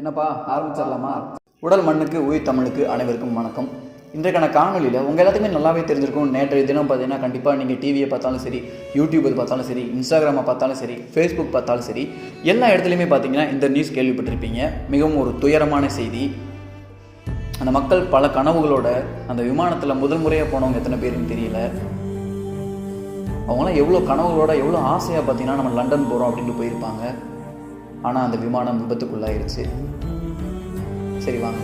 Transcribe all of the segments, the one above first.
என்னப்பா ஆரம்பிச்சிடலாமா? உடல் மண்ணுக்கு உயிர் தமிழுக்கு அனைவருக்கும் வணக்கம். இன்றைக்கான காணொலியில் உங்கள் எல்லாத்துக்குமே நல்லாவே தெரிஞ்சிருக்கும். நேற்றைய தினம் பார்த்தீங்கன்னா கண்டிப்பாக நீங்கள் டிவியை பார்த்தாலும் சரி யூடியூப் பார்த்தாலும் சரி இன்ஸ்டாகிராமை பார்த்தாலும் சரி ஃபேஸ்புக் பார்த்தாலும் சரி எல்லா இடத்துலையுமே பார்த்தீங்கன்னா இந்த நியூஸ் கேள்விப்பட்டிருப்பீங்க. மிகவும் ஒரு துயரமான செய்தி. அந்த மக்கள் பல கனவுகளோட அந்த விமானத்தில் முதல் முறையாக போனவங்க எத்தனை பேருன்னு தெரியல. அவங்களாம் எவ்வளோ கனவுகளோட எவ்வளோ ஆசையாக பார்த்தீங்கன்னா நம்ம லண்டன் போகிறோம் அப்படின்ட்டு போயிருப்பாங்க. ஆனால் அந்த விமானம் விபத்துக்குள்ளாயிருச்சு. சரி வாங்க.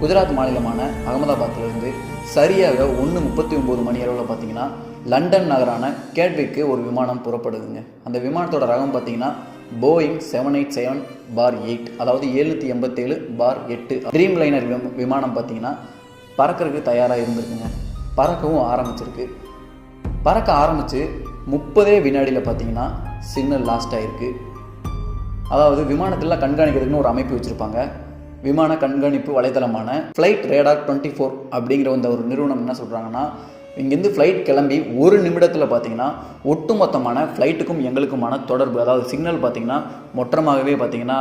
குஜராத் மாநிலமான அகமதாபாத்திலிருந்து சரியாக ஒன்று முப்பத்தி ஒம்பது மணி அளவில் பார்த்தீங்கன்னா லண்டன் நகரான கேட்விக்கு ஒரு விமானம் புறப்படுதுங்க. அந்த விமானத்தோட ரகம் பார்த்தீங்கன்னா Boeing seven eight seven four eight அதாவது எழுநூற்றி எண்பத்தேழு பார் எட்டு. ட்ரீம் லைனர் விமானம் பார்த்தீங்கன்னா பறக்கறதுக்கு தயாராக இருந்திருக்குங்க. பறக்கவும் ஆரம்பிச்சிருக்கு. பறக்க ஆரம்பித்து முப்பதே வினாடியில் பார்த்தீங்கன்னா சிக்னல் லாஸ்ட் ஆகிருக்கு அதாவது விமானத்தில் கண்காணிக்கிறதுக்குன்னு ஒரு அமைப்பு வச்சுருப்பாங்க. விமான கண்காணிப்பு வலைத்தளமான ஃப்ளைட் ரேடார் டுவெண்ட்டி ஃபோர் அப்படிங்கிற அந்த ஒரு நிறுவனம் என்ன சொல்கிறாங்கன்னா இங்கேருந்து ஃப்ளைட் கிளம்பி ஒரு நிமிடத்தில் பார்த்தீங்கன்னா ஒட்டுமொத்தமான ஃப்ளைட்டுக்கும் எங்களுக்குமான தொடர்பு அதாவது சிக்னல் பார்த்தீங்கன்னா மொற்றமாகவே பார்த்தீங்கன்னா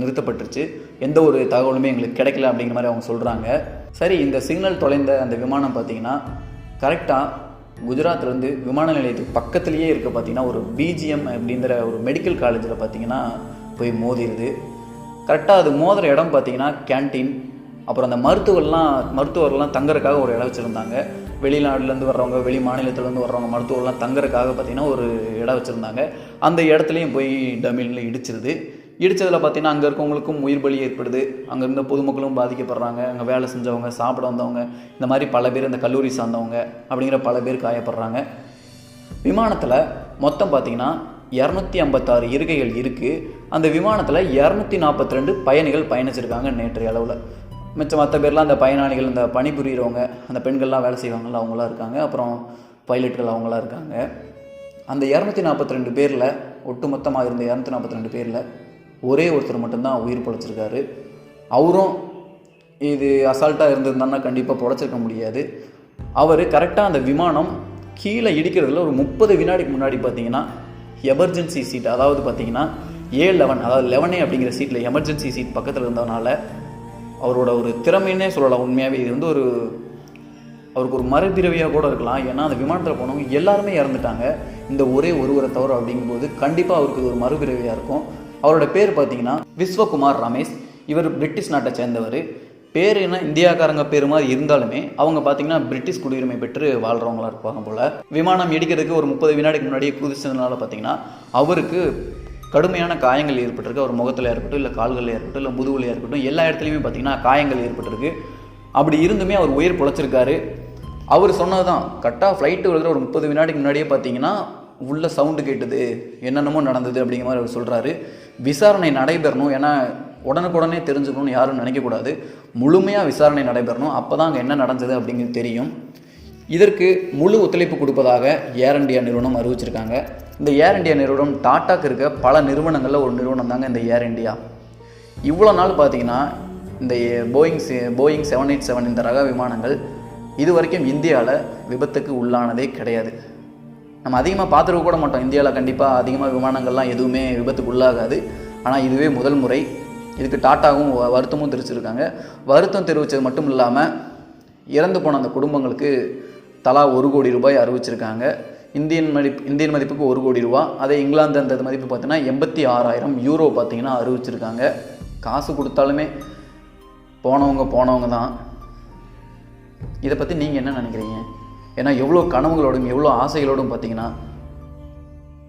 நிறுத்தப்பட்டுருச்சு. எந்த ஒரு தகவலுமே எங்களுக்கு கிடைக்கல அப்படிங்கிற மாதிரி அவங்க சொல்கிறாங்க சரி இந்த சிக்னல் தொலைந்த அந்த விமானம் பார்த்தீங்கன்னா கரெக்டாக குஜராத்லேருந்து விமான நிலையத்துக்கு பக்கத்துலேயே இருக்க பார்த்தீங்கன்னா ஒரு பிஜிஎம் அப்படிங்கிற ஒரு மெடிக்கல் காலேஜில் பார்த்தீங்கன்னா போய் மோதிருது. கரெக்டாக அது மோதுகிற இடம் பார்த்தீங்கன்னா கேண்டீன் அப்புறம் அந்த மருத்துவர்லாம் மருத்துவர்லாம் தங்கறதுக்காக ஒரு இடம் வச்சுருந்தாங்க. வெளிநாடுலேருந்து வர்றவங்க வெளி மாநிலத்துலேருந்து வர்றவங்க மருத்துவர்லாம் தங்கறதுக்காக பார்த்தீங்கன்னா ஒரு இடம் வச்சுருந்தாங்க. அந்த இடத்துலையும் போய் டமில்ல இடிச்சிருது. இடித்ததில் பார்த்தீங்கன்னா அங்கே இருக்கவங்களுக்கும் உயிர் பலி ஏற்படுது. அங்கே இருந்த பொதுமக்களும் பாதிக்கப்படுறாங்க. அங்கே வேலை செஞ்சவங்க சாப்பிட வந்தவங்க இந்த மாதிரி பல பேர் இந்த கல்லூரி சார்ந்தவங்க அப்படிங்கிற பல பேர் காயப்படுறாங்க. விமானத்தில் மொத்தம் பார்த்திங்கன்னா இரநூத்தி ஐம்பத்தாறு இருக்கைகள் இருக்குது அந்த விமானத்தில் இரநூத்தி நாற்பத்தி ரெண்டு பயணிகள் பயணிச்சிருக்காங்க நேற்றைய அளவில். மிச்சம் மற்ற பேர்லாம் அந்த பயனாளிகள் இந்த பணிபுரியிறவங்க அந்த பெண்கள்லாம் வேலை செய்வாங்கள்ல அவங்களாம் இருக்காங்க. அப்புறம் பைலட்டுகள் அவங்களாம் இருக்காங்க. அந்த இரநூத்தி நாற்பத்தி ரெண்டு பேரில் ஒட்டுமொத்தமாக இருந்த இரநூத்தி நாற்பத்தி ரெண்டு பேரில் ஒரே ஒருத்தர் மட்டும்தான் உயிர் பொழைச்சிருக்காரு. அவரும் இது அசால்ட்டாக இருந்திருந்தான்னா கண்டிப்பாக பொழைச்சிருக்க முடியாது. அவர் கரெக்டாக அந்த விமானம் கீழே இடிக்கிறதுல ஒரு முப்பது வினாடிக்கு முன்னாடி பார்த்தீங்கன்னா எமர்ஜென்சி சீட் அதாவது பார்த்தீங்கன்னா ஏ லெவன் அதாவது லெவனே அப்படிங்கிற சீட்டில் எமர்ஜென்சி சீட் பக்கத்தில் இருந்ததுனால அவரோட ஒரு திறமைன்னே சொல்லலாம் உண்மையாகவே இது வந்து ஒரு அவருக்கு ஒரு மறுபிறவியாக கூட இருக்கலாம். ஏன்னா அந்த விமானத்தில் போனவங்க எல்லாருமே இறந்துட்டாங்க. இந்த ஒரே ஒருவரை தவிர அப்படிங்கும்போது கண்டிப்பாக அவருக்கு இது ஒரு மறுபிறவியாக இருக்கும். அவரோட பேர் பார்த்தீங்கன்னா விஸ்வகுமார் ரமேஷ். இவர் பிரிட்டிஷ் நாட்டை சேர்ந்தவர். பேர் என்ன? இந்தியாக்காரங்க பேர் மாதிரி இருந்தாலுமே அவங்க பார்த்தீங்கன்னா பிரிட்டிஷ் குடியுரிமை பெற்று வாழ்கிறவங்களா இருப்பாங்க போல். விமானம் இடிக்கிறதுக்கு ஒரு முப்பது வினாடிக்கு முன்னாடியே குதிச்சதுனால பார்த்தீங்கன்னா அவருக்கு கடுமையான காயங்கள் ஏற்பட்டிருக்கு. அவர் முகத்தில் ஏற்பட்டும் இல்லை கால்களில் ஏற்பட்டும் இல்லை முதுகுல ஏற்பட்டும் எல்லா இடத்துலையுமே பார்த்தீங்கன்னா காயங்கள் ஏற்பட்டிருக்கு. அப்படி இருந்துமே அவர் உயிர் பொழைச்சிருக்காரு. அவர் சொன்னது தான் கரெக்டாக ஃப்ளைட்டு விழுகிற ஒரு முப்பது வினாடிக்கு முன்னாடியே பார்த்தீங்கன்னா உள்ள சவுண்டு கேட்டது என்னென்னமோ நடந்தது அப்படிங்கிற மாதிரி அவர் சொல்கிறாரு விசாரணை நடைபெறணும். ஏன்னா உடனுக்குடனே தெரிஞ்சுக்கணும்னு யாரும் நினைக்கக்கூடாது. முழுமையாக விசாரணை நடைபெறணும். அப்போ தான் அங்கே என்ன நடந்தது அப்படிங்கிறது தெரியும். இதற்கு முழு ஒத்துழைப்பு கொடுப்பதாக ஏர் இந்தியா நிறுவனம் அறிவிச்சிருக்காங்க. இந்த ஏர் இந்தியா நிறுவனம் டாட்டாக்கு இருக்க பல நிறுவனங்களில் ஒரு நிறுவனம் தாங்க இந்த ஏர் இந்தியா இவ்வளோ நாள் பார்த்தீங்கன்னா இந்த போயிங் செ- போயிங் செவன் எயிட் செவன் இந்த ரக விமானங்கள் இது வரைக்கும் இந்தியாவில் விபத்துக்கு உள்ளானதே கிடையாது. நம்ம அதிகமாக பார்த்துருக்க கூட மாட்டோம். இந்தியாவில் கண்டிப்பாக அதிகமாக விமானங்கள்லாம் எதுவுமே விபத்துக்கு உள்ளாகாது. ஆனால் இதுவே முதல் முறை. இதுக்கு டாட்டாவும் வ- வருத்தமும் தெரிவிச்சிருக்காங்க. வருத்தம் தெரிவித்தது மட்டும் இல்லாமல் இறந்து போன அந்த குடும்பங்களுக்கு தலா ஒரு கோடி ரூபாய் அறிவிச்சிருக்காங்க. இந்தியன் மதிப்பு இந்தியன் மதிப்புக்கு ஒரு கோடி ரூபா. அதே இங்கிலாந்து அந்த மதிப்பு பார்த்தீங்கன்னா எண்பத்தி ஆறாயிரம் யூரோ பார்த்தீங்கன்னா அறிவிச்சிருக்காங்க. காசு கொடுத்தாலுமே போனவங்க போனவங்க தான். இதை பற்றி நீங்கள் என்ன நினைக்கிறீங்க? ஏன்னா எவ்வளோ கனவுகளோடும் எவ்வளோ ஆசைகளோடும் பார்த்தீங்கன்னா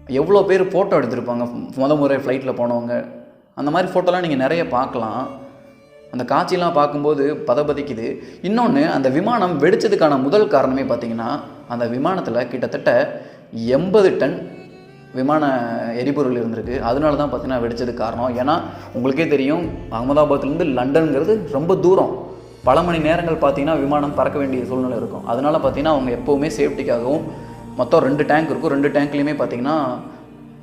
எவ்வளோ பேர் ஃபோட்டோ எடுத்திருப்பாங்க. முத முறை ஃப்ளைட்டில் போனவங்க அந்த மாதிரி ஃபோட்டோலாம் நீங்கள் நிறைய பார்க்கலாம். அந்த காட்சியெலாம் பார்க்கும்போது பதபதிக்குது. இன்னொன்று அந்த விமானம் வெடித்ததுக்கான முதல் காரணமே பார்த்தீங்கன்னா அந்த விமானத்தில் கிட்டத்தட்ட எண்பது டன் விமான எரிபொருள் இருந்திருக்கு. அதனால தான் பார்த்தீங்கன்னா வெடித்தது காரணம். ஏன்னா உங்களுக்கே தெரியும் அகமதாபாத்லேருந்து லண்டன்ங்கிறது ரொம்ப தூரம். பல மணி நேரங்கள் பார்த்தீங்கன்னா விமானம் பறக்க வேண்டிய சூழ்நிலை இருக்கும். அதனால பார்த்தீங்கன்னா அவங்க எப்போவுமே சேஃப்டிக்காகவும் மொத்தம் ரெண்டு டேங்க் இருக்கும். ரெண்டு டேங்க்லேயுமே பார்த்தீங்கன்னா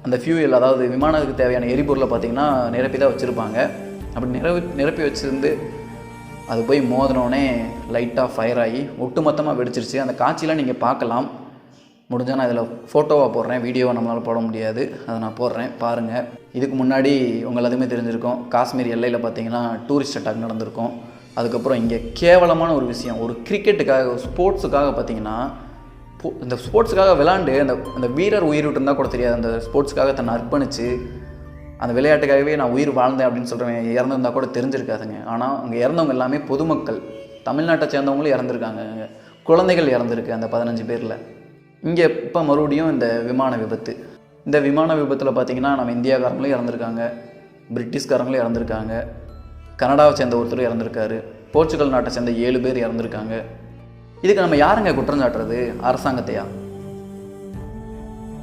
அந்த ஃபியூயல் அதாவது விமானத்துக்கு தேவையான எரிபொருளை பார்த்தீங்கன்னா நிரப்பி தான் வச்சுருப்பாங்க. அப்படி நிரவி நிரப்பி வச்சுருந்து அது போய் மோதினோடனே லைட்டாக ஃபயர் ஆகி ஒட்டுமொத்தமாக வெடிச்சிருச்சு. அந்த காட்சியெலாம் நீங்கள் பார்க்கலாம். முடிஞ்சால் நான் இதில் ஃபோட்டோவாக போடுறேன். வீடியோவை நம்மளால் போட முடியாது. அதை நான் போடுறேன். பாருங்கள் இதுக்கு முன்னாடி உங்கள் எல்லாத்துக்குமே தெரிஞ்சிருக்கும். காஷ்மீர் எல்லையில் பார்த்தீங்கன்னா டூரிஸ்ட் அட்டாக் நடந்திருக்கும். அதுக்கப்புறம் இங்கே கேவலமான ஒரு விஷயம். ஒரு கிரிக்கெட்டுக்காக ஸ்போர்ட்ஸுக்காக பார்த்தீங்கன்னா இந்த ஸ்போர்ட்ஸுக்காக விளாண்டு அந்த அந்த வீரர் உயிர் விட்டுருந்தா கூட தெரியாது. அந்த ஸ்போர்ட்ஸுக்காக தன்னை அர்ப்பணித்து அந்த விளையாட்டுக்காகவே நான் உயிர் வாழ்ந்தேன் அப்படின்னு சொல்கிறவன் இறந்துருந்தா கூட தெரிஞ்சிருக்காதுங்க. ஆனால் அங்கே இறந்தவங்க எல்லாமே பொதுமக்கள். தமிழ்நாட்டை சேர்ந்தவங்களும் இறந்துருக்காங்க. குழந்தைகள் இறந்துருக்கு அந்த பதினஞ்சு பேரில். இங்கே இப்போ மறுபடியும் இந்த விமான விபத்து. இந்த விமான விபத்தில் பார்த்தீங்கன்னா நம்ம இந்தியாக்காரங்களும் இறந்துருக்காங்க. பிரிட்டிஷ்காரங்களும் இறந்துருக்காங்க. கனடாவை சேர்ந்த ஒருத்தர் இறந்துருக்காரு. போர்ச்சுகல் நாட்டை சேர்ந்த ஏழு பேர் இறந்துருக்காங்க. இதுக்கு நம்ம யாருங்க குற்றம் சாட்டுறது? அரசாங்கத்தையா?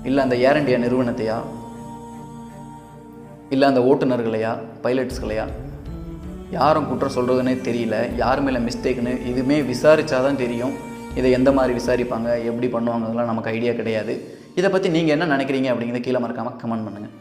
இல்லை அந்த ஏர் இண்டியா நிறுவனத்தையா? இல்லை அந்த ஓட்டுநர்களையா? பைலட்ஸ்களையா? யாரும் குற்றம் சொல்கிறதுனே தெரியல. யார் மேலே மிஸ்டேக்னு இதுவுமே விசாரிச்சாதான் தெரியும். இதை எந்த மாதிரி விசாரிப்பாங்க? எப்படி பண்ணுவாங்கலாம் நமக்கு ஐடியா கிடையாது. இதை பற்றி நீங்கள் என்ன நினைக்கிறீங்க அப்படிங்கிறத கீழே மறக்காமல் கமெண்ட் பண்ணுங்கள்